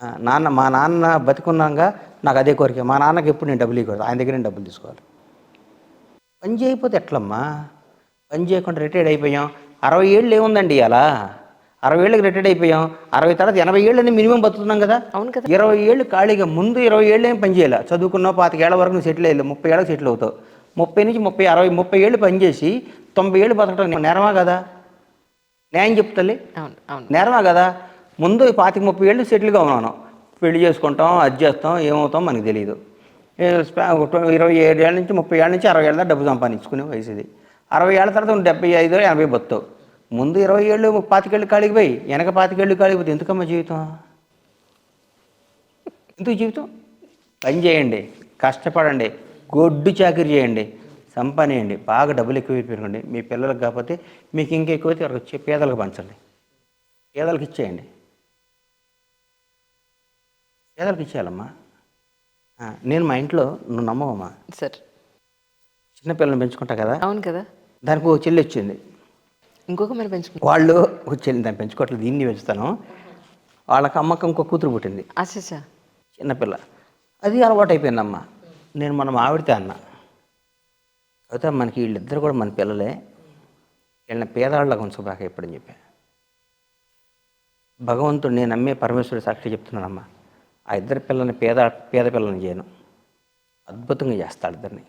ఆ, నాన్న మా నాన్న బతికున్నాగా నాకు అదే కోరిక. మా నాన్నకి ఎప్పుడు నేను డబ్బులు ఇవ్వకూడదు. ఆయన దగ్గర నేను డబ్బులు తీసుకోవాలి. పని చేయకపోతే ఎట్లమ్మా? పని చేయకుండా రిటైర్డ్ అయిపోయాం. అరవై ఏళ్ళు ఏముందండి అలా అరవై ఏళ్ళకి రిటైర్డ్ అయిపోయాం. అరవై తర్వాత ఎనభై ఏళ్ళని మినిమం బతుకుతున్నాం కదా? అవును కదా. ఇరవై ఏళ్ళు ఖాళీగా ముందు ఇరవై ఏళ్ళు ఏం పని చేయాలి? చదువుకున్నావు పాతికేళ్ళ వరకు నువ్వు సెటిల్ అయ్యాలి ముప్పై ఏళ్ళకి సెటిల్ అవుతావు. ముప్పై నుంచి ముప్పై అరవై ముప్పై ఏళ్ళు పనిచేసి తొంభై ఏళ్ళు బతకడం నేరమా కదా? న్యాయం చెప్తలే. అవును అవును. నేరమా కదా? ముందు పాతిక ముప్పై ఏళ్ళు సెటిల్గా ఉన్నాను. పెళ్ళి చేసుకుంటాం అది చేస్తాం ఏమవుతాం మనకు తెలియదు ఒక ఇరవై ఏడు నుంచి ముప్పై ఏళ్ళ నుంచి అరవై ఏళ్ళ డబ్బు సంపాదించుకునే వయసు ఇది అరవై ఏళ్ళ తర్వాత డెబ్బై ఐదు ఎనభై బతావు ముందు ఇరవై ఏళ్ళు పాతికేళ్ళు కాళీకి పోయి వెనక పాతికేళ్ళు కాళీకి పోతే ఎందుకమ్మా జీవితం? ఎందుకు జీవితం? పని చేయండి కష్టపడండి గొడ్డు చాకరీ చేయండి సంపాదించండి బాగా డబ్బులు ఎక్కువ పెట్టుకోండి. మీ పిల్లలకు కాకపోతే మీకు ఇంకెక్కువైతే వచ్చి పేదలకు పంచండి. పేదలకు ఇచ్చేయండి. పేదలకు ఇచ్చేయాలమ్మా. నేను మా ఇంట్లో నువ్వు నమ్మవమ్మా. సార్. చిన్నపిల్లల్ని పెంచుకుంటా కదా? అవును కదా. దానికి ఒక చెల్లి వచ్చింది. ఇంకొక మరి పెంచుకుంటాం. వాళ్ళు ఒక చెల్లి దాన్ని పెంచుకోవట్లేదు దీన్ని పెంచుతాను. వాళ్ళకి అమ్మకి ఇంకో కూతురు పుట్టింది. ఆశా చిన్నపిల్ల అది అలవాటు అయిపోయిందమ్మ. నేను మన ఆవిడతే అన్న. అయితే మనకి వీళ్ళిద్దరు కూడా మన పిల్లలే. వీళ్ళని పేదవాళ్ళగా ఉంచబాక ఎప్పుడని చెప్పా. భగవంతుడు నేను నమ్మే పరమేశ్వరుడు సాక్షి చెప్తున్నానమ్మా. ఆ ఇద్దరు పిల్లల్ని పేద పేద పిల్లల్ని చేయను. అద్భుతంగా చేస్తాడు ఇద్దరిని.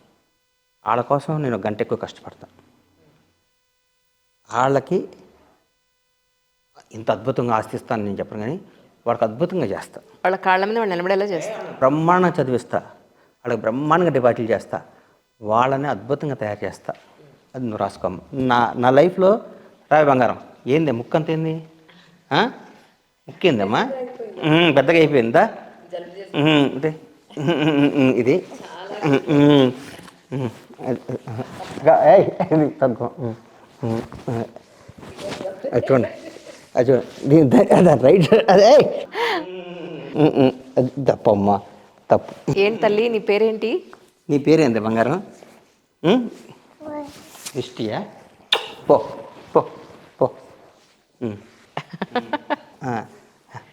వాళ్ళ కోసం నేను గంట ఎక్కువ కష్టపడతాను. వాళ్ళకి ఇంత అద్భుతంగా ఆస్తిస్తాను నేను చెప్పను కానీ వాడికి అద్భుతంగా చేస్తాను వాళ్ళ కాళ్ళ మీద వాళ్ళు నిలబడేలా చేస్తారు బ్రహ్మాండంగా చదివిస్తా. వాళ్ళకి బ్రహ్మాండంగా డిపాజిట్లు చేస్తా. వాళ్ళని అద్భుతంగా తయారు చేస్తా. అది నువ్వు రాసుకోమ్మ. నా నా లైఫ్లో రావి బంగారం. ఏంది ముక్కు అంత ఏంది? ముక్కు ఏందమ్మా? పెద్దగా అయిపోయిందా? ఉమ్, ఇదే. తగ్గు. అది చూడండి అది చూడండి. రైట్ అదే తప్పమ్మా తప్పు. ఏంటి తల్లి నీ పేరేంటి? నీ పేరేంది బంగారం? దృష్టియా పో పో పో.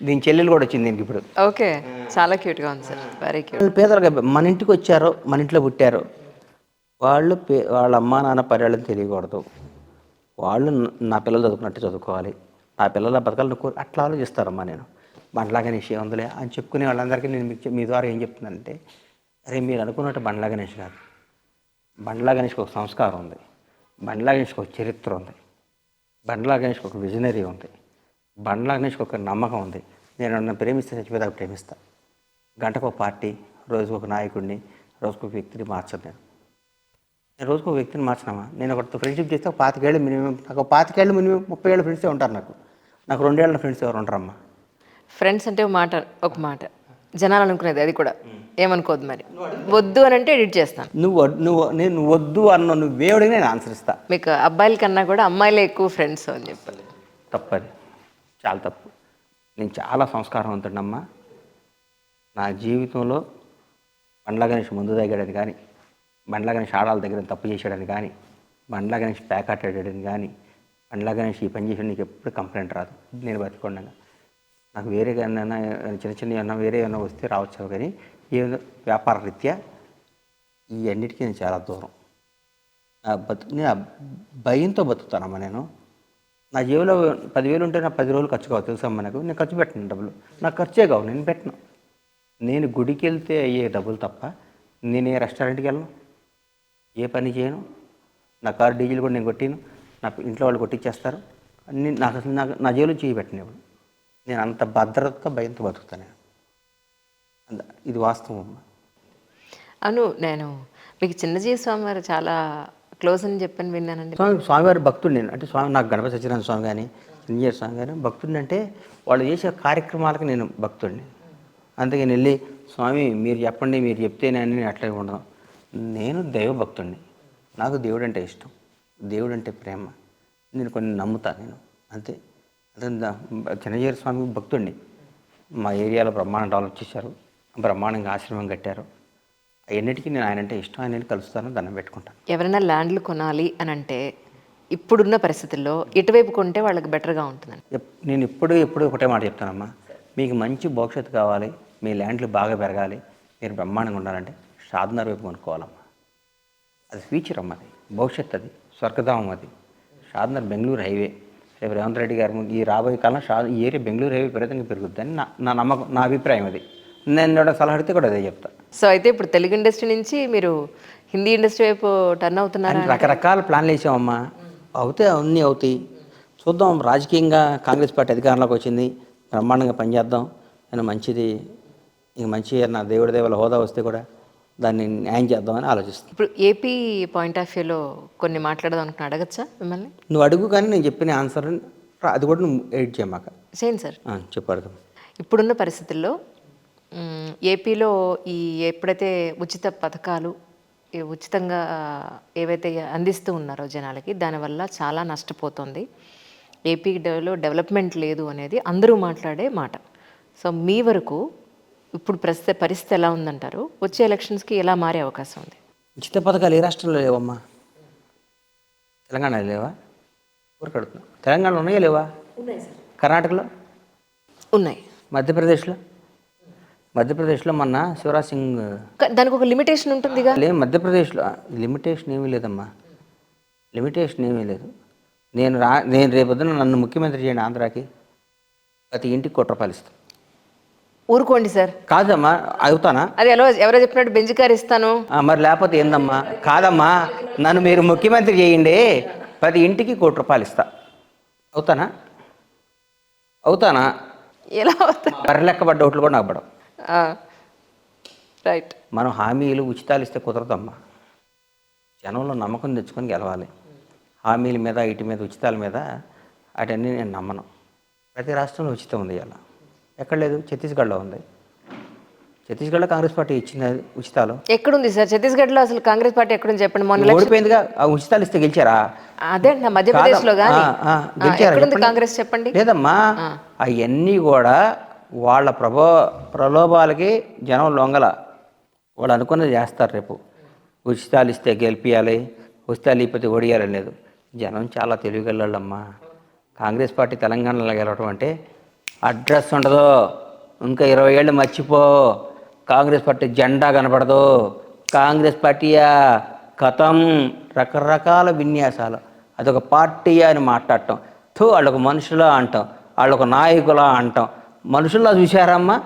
దీని చెల్లెలు కూడా వచ్చింది దీనికి ఇప్పుడు. ఓకే. చాలా క్యూట్గా ఉంది సార్. వెరీ క్యూట్ వాళ్ళు పేదలుగా మన ఇంటికి వచ్చారో మన ఇంట్లో పుట్టారో వాళ్ళు పే వాళ్ళ అమ్మా నాన్న పర్యాలను తెలియకూడదు. వాళ్ళు న- పిల్లలు చదువుకున్నట్టు చదువుకోవాలి. నా పిల్లల బతకాలని అట్లా ఆలోచిస్తారమ్మా నేను. బండ్లా గణేష్ ఉందిలే అని చెప్పుకునే వాళ్ళందరికీ నేను మీకు మీ ద్వారా ఏం చెప్తున్నానంటే అరే మీరు అనుకున్నట్టు బండ్లా గణేష్ కాదు. బండ్లా గణేష్కి ఒక సంస్కారం ఉంది. బండ్లా గణేష్కి ఒక చరిత్ర ఉంది. బండ్లా గణేష్కి ఒక విజనరీ ఉంది. బండ్లా గణేష్కి ఒక నమ్మకం ఉంది. నేను నన్ను ప్రేమిస్తే చచ్చిపోదాకా ప్రేమిస్తా. గంటకు ఒక పార్టీ రోజుకు ఒక నాయకుడిని రోజుకు ఒక వ్యక్తిని మార్చను నేను. నేను రోజుకు ఒక వ్యక్తిని మార్చినామా నేను ఒకరితో ఫ్రెండ్షిప్ చేస్తే ఒక పాతికేళ్ళు మినిమం నాకు ఒక పాతికేళ్ళు మినిమం ముప్పై ఏళ్ళ ఫ్రెండ్సే ఉంటారు నాకు. నాకు రెండేళ్ళ ఫ్రెండ్స్ ఎవరు ఉంటారమ్మా ఫ్రెండ్స్ అంటే ఒక మాట ఒక మాట. జనాలు అనుకునేది అది కూడా. ఏమనుకోవద్దు మరి. వద్దు అని అంటే ఎడిట్ చేస్తాను. నువ్వు నువ్వు నేను వద్దు అన్న నువ్వేవుడికి నేను ఆన్సర్ ఇస్తా. మీకు అబ్బాయిల కన్నా కూడా అమ్మాయిలే ఎక్కువ ఫ్రెండ్స్ అని చెప్పాలి. తప్పది. చాలా తప్పు. నేను చాలా సంస్కారవంతుడమ్మా నా జీవితంలో బండ్ల గణేష్ ముందు తగ్గాడని కానీ బండ్ల గణేష్ ఆడాల దగ్గర తప్పు చేశాడని కానీ బండ్ల గణేష్ ప్యాకాటాడని కానీ బండ్ల గణేష్ ఈ పని చేసాడు నీకు ఎప్పుడు కంప్లైంట్ రాదు. నేను బతికొండగా నాకు వేరే ఏమైనా చిన్న చిన్న ఏమన్నా వేరే ఏమైనా వస్తే రావచ్చు కానీ ఏదో వ్యాపార రీత్యా ఈ అన్నిటికీ నేను చాలా దూరం. నా నేను భయంతో బతుకుతానమ్మా నేను. నా జేబులో పదివేలు ఉంటే నా పది రోజులు ఖర్చు కావు తెలుసా మనకు? నేను ఖర్చు పెట్టను డబ్బులు. నాకు ఖర్చే కావు నేను పెట్టను. నేను గుడికి వెళ్తే అయ్యే డబ్బులు తప్ప నేను ఏ రెస్టారెంట్కి వెళ్ళను? ఏ పని చేయను? నా కారు డీజిల్ కూడా నేను కొట్టిను. నా ఇంట్లో వాళ్ళు కొట్టించేస్తారు అన్ని నాకు అసలు నాకు నా జేబులో చేయి పెట్టను ఇప్పుడు నేను అంత భద్రతతో భయంతో బతుకుతాను నేను. ఇది వాస్తవం అమ్మా. అను నేను మీకు చిన్నజీవి స్వామి వారు చాలా క్లోజ్ అని చెప్పని విన్నానండి. స్వామి స్వామివారి భక్తుడు నేను. అంటే స్వామి నాకు గణపతి సత్యనారాయణ స్వామి కానీ చిరంజీవి స్వామి కానీ భక్తుడిని అంటే వాళ్ళు చేసే కార్యక్రమాలకు నేను భక్తుడిని. అందుకని వెళ్ళి స్వామి మీరు చెప్పండి మీరు చెప్తేనే అని నేను అట్లే ఉండదు నేను దైవ భక్తుడిని. నాకు దేవుడు అంటే ఇష్టం. దేవుడు అంటే ప్రేమ. నేను కొన్ని నమ్ముతా నేను. అంతే. అదే దా- స్వామి భక్తుడిని. మా ఏరియాలో బ్రహ్మాండం డెవలప్ చేశారు. బ్రహ్మాండంగా ఆశ్రమం కట్టారు. అన్నిటికీ నేను ఆయన అంటే ఇష్టం ఆయన కలుస్తాను దండం పెట్టుకుంటాను. ఎవరైనా ల్యాండ్లు కొనాలి అని అంటే ఇప్పుడున్న పరిస్థితుల్లో ఎటువైపు కొంటే వాళ్ళకి బెటర్గా ఉంటుందండి. నేను ఎప్పుడు ఎప్పుడు ఒకటే మాట చెప్తానమ్మా. మీకు మంచి భవిష్యత్తు కావాలి మీ ల్యాండ్లు బాగా పెరగాలి మీరు బ్రహ్మాండంగా ఉండాలంటే షాద్నర్ వైపు కొనుక్కోవాలమ్మా. అది ఫ్యూచర్ అమ్మ అది. భవిష్యత్తు అది. స్వర్గధామం అది. షాద్నర్ బెంగళూరు హైవే. రేపు రేవంత్ రెడ్డి గారు ఈ రాబోయే కాలం షా ఈ ఏరియా బెంగళూరు హైవే విపరీతంగా పెరుగుద్దని నా నా నమ్మకం నా అభిప్రాయం అది. నేను సలహా అడిగితే కూడా అదే చెప్తా. సో అయితే ఇప్పుడు తెలుగు ఇండస్ట్రీ నుంచి మీరు హిందీ ఇండస్ట్రీ వైపు టర్న్ అవుతున్నారా రకరకాల ప్లాన్లు వేసామమ్మా. అవుతాయి అన్నీ అవుతాయి. చూద్దాం రాజకీయంగా కాంగ్రెస్ పార్టీ అధికారంలోకి వచ్చింది. బ్రహ్మాండంగా పనిచేద్దాం. అని మంచిది ఇంక మంచి నా దేవుడి దేవుల హోదా వస్తే కూడా దాన్ని న్యాయం చేద్దామని ఆలోచిస్తాను ఇప్పుడు ఏపీ పాయింట్ ఆఫ్ వ్యూలో కొన్ని మాట్లాడదాం అనుకున్నా అడగచ్చా మిమ్మల్ని? నువ్వు అడుగు కానీ నేను చెప్పిన ఆన్సర్ అది కూడా నువ్వు ఎడిట్ చేయమాక చేయండి సార్ చెప్పు అడుగు. ఇప్పుడున్న పరిస్థితుల్లో ఏపీలో ఈ ఎప్పుడైతే ఉచిత పథకాలు ఉచితంగా ఏవైతే అందిస్తూ ఉన్నారో జనాలకి దానివల్ల చాలా నష్టపోతుంది. ఏపీలో డెవలప్మెంట్ లేదు అనేది అందరూ మాట్లాడే మాట. సో మీ వరకు ఇప్పుడు ప్రస్తుత పరిస్థితి ఎలా ఉందంటారు? వచ్చే ఎలక్షన్స్కి ఎలా మారే అవకాశం ఉంది? ఉచిత పథకాలు ఏ రాష్ట్రంలో లేవమ్మా? తెలంగాణలో లేవా? ఊరికి అడుగుతున్నా తెలంగాణలో ఉన్నాయా లేవా? కర్ణాటకలో? ఉన్నాయి. మధ్యప్రదేశ్లో? మధ్యప్రదేశ్లో మొన్న శివరాజ్ సింగ్ దానికి ఒక లిమిటేషన్ ఉంటుందిగా? లే మధ్యప్రదేశ్లో లిమిటేషన్ ఏమీ లేదమ్మా. లిమిటేషన్ ఏమీ లేదు. నేను రా నేను రేపొద్దున నన్ను ముఖ్యమంత్రి చేయండి ఆంధ్రాకి. ప్రతి ఇంటికి కోటి రూపాయలు ఇస్తాను ఊరుకోండి సార్. కాదమ్మా అవుతానా? అది ఎలా ఎవరో చెప్పినట్టు బెంచ్ కార్ ఇస్తాను. మరి లేకపోతే ఏందమ్మా? కాదమ్మా నన్ను మీరు ముఖ్యమంత్రి చేయండి. ప్రతి ఇంటికి కోటి రూపాయలు ఇస్తా. అవుతానా? అవుతానా? ఎలా అవుతుంది బర్రెలెక్కబడ్డ ఓట్లు కూడా నాకు పడవు. రైట్ మనం హామీలు ఉచితాలు ఇస్తే కుదరదమ్మా. జనంలో నమ్మకం తెచ్చుకొని గెలవాలి. హామీల మీద ఇటు మీద ఉచితాల మీద వాటన్నీ నేను నమ్మను. ప్రతి రాష్ట్రంలో ఉచితం ఉంది ఇలా ఎక్కడ లేదు? ఛత్తీస్గఢ్లో ఉంది. ఛత్తీస్గఢ్లో కాంగ్రెస్ పార్టీ ఇచ్చింది ఉచితాలు. ఎక్కడుంది సార్? ఛత్తీస్గఢ్లో అసలు కాంగ్రెస్ పార్టీ ఎక్కడుంది చెప్పండి. మొన్న ఓడిపోయిందిగా? ఆ ఉచితాలు ఇస్తే గెలిచారా? అదే నా మధ్యప్రదేశ్లో కానీ. ఆ, ఆ, గెలిచారా? ఎక్కడుంది చెప్పండి. కాంగ్రెస్ చెప్పండి. లేదమ్మా అవన్నీ కూడా వాళ్ళ ప్రభో ప్రలోభాలకి జనం లొంగల. వాళ్ళు అనుకున్నది చేస్తారు రేపు. ఉచితాలు ఇస్తే గెలిపియాలి ఉచితాలు ఇకపోతే ఓడియాలని లేదు. జనం చాలా తెలివిగలమ్మా కాంగ్రెస్ పార్టీ తెలంగాణలో గెలవడం అంటే అడ్రస్ ఉండదు. ఇంకా ఇరవై ఏళ్ళు మర్చిపో. కాంగ్రెస్ పార్టీ జెండా కనపడదు. కాంగ్రెస్ పార్టీయా? కథం. రకరకాల విన్యాసాలు. అదొక పార్టీయా అని మాట్లాడటం. థూ వాళ్ళకు మనుషులా అంటాం. వాళ్ళకు నాయకులా అంటాం. మనుషుల్లో చూశారమ్మా?